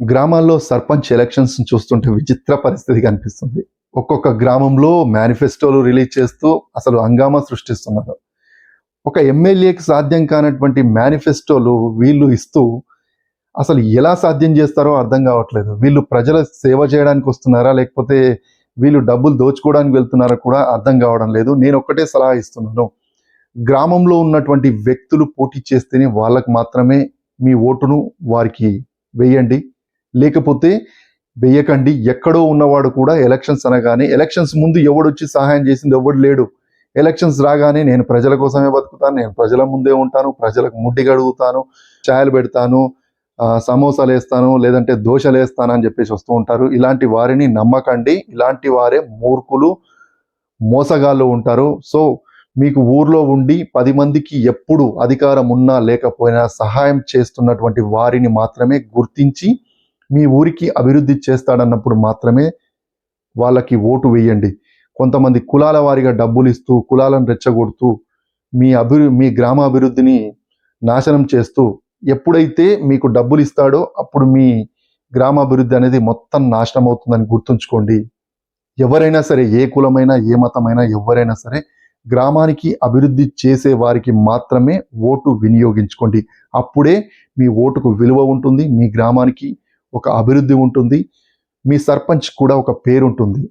గ్రామాల్లో సర్పంచ్ ఎలక్షన్స్ చూస్తుంటే విచిత్ర పరిస్థితి కనిపిస్తుంది. ఒక్కొక్క గ్రామంలో మేనిఫెస్టోలు రిలీజ్ చేస్తూ అసలు హంగామా సృష్టిస్తున్నారు. ఒక ఎమ్మెల్యేకి సాధ్యం కానటువంటి మేనిఫెస్టోలు వీళ్ళు ఇస్తూ అసలు ఎలా సాధ్యం చేస్తారో అర్థం కావట్లేదు. వీళ్ళు ప్రజల సేవ చేయడానికి వస్తున్నారా లేకపోతే వీళ్ళు డబ్బులు దోచుకోవడానికి వెళ్తున్నారా కూడా అర్థం కావడం లేదు. నేను ఒక్కటే సలహా ఇస్తున్నాను. గ్రామంలో ఉన్నటువంటి వ్యక్తులు పోటీ చేస్తేనే వాళ్ళకు మాత్రమే మీ ఓటును వారికి వేయండి. లేకపోతే వేయకండి. ఎక్కడో ఉన్నవాడు కూడా ఎలక్షన్స్ అనగానే ఎలక్షన్స్ ముందు ఎవడొచ్చి సహాయం చేసింది ఎవడు లేడు. ఎలక్షన్స్ రాగానే నేను ప్రజల కోసమే బతుకుతాను నేను ప్రజల ముందే ఉంటాను ప్రజలకు ముడ్డి గడుగుతాను ఛాయలు పెడతాను సమోసాలు వేస్తాను లేదంటే దోశలు వేస్తాను అని చెప్పేసి వస్తూ ఉంటారు. ఇలాంటి వారిని నమ్మకండి. ఇలాంటి వారే మూర్ఖులు మోసగాళ్ళు ఉంటారు. సో మీకు ఊర్లో ఉండి పది మందికి ఎప్పుడు అధికారం ఉన్నా లేకపోయినా సహాయం చేస్తున్నటువంటి వారిని మాత్రమే గుర్తించి మీ ఊరికి అభివృద్ధి చేస్తాడన్నప్పుడు మాత్రమే వాళ్ళకి ఓటు వేయండి. కొంతమంది కులాల వారిగా డబ్బులు ఇస్తూ కులాలను రెచ్చగొడుతూ మీ అభివృ మీ గ్రామ అభివృద్ధిని నాశనం చేస్తూ ఎప్పుడైతే మీకు డబ్బులు ఇస్తాడో అప్పుడు మీ గ్రామాభివృద్ధి అనేది మొత్తం నాశనం అవుతుందని గుర్తుంచుకోండి. ఎవరైనా సరే ఏ కులమైనా ఏ మతమైనా ఎవరైనా సరే గ్రామానికి అభివృద్ధి చేసే వారికి మాత్రమే ఓటు వినియోగించుకోండి. అప్పుడే మీ ఓటుకు విలువ ఉంటుంది మీ గ్రామానికి ఒక అభివృద్ధి ఉంటుంది. మీ సర్పంచ్ కూడా ఒక పేరు ఉంటుంది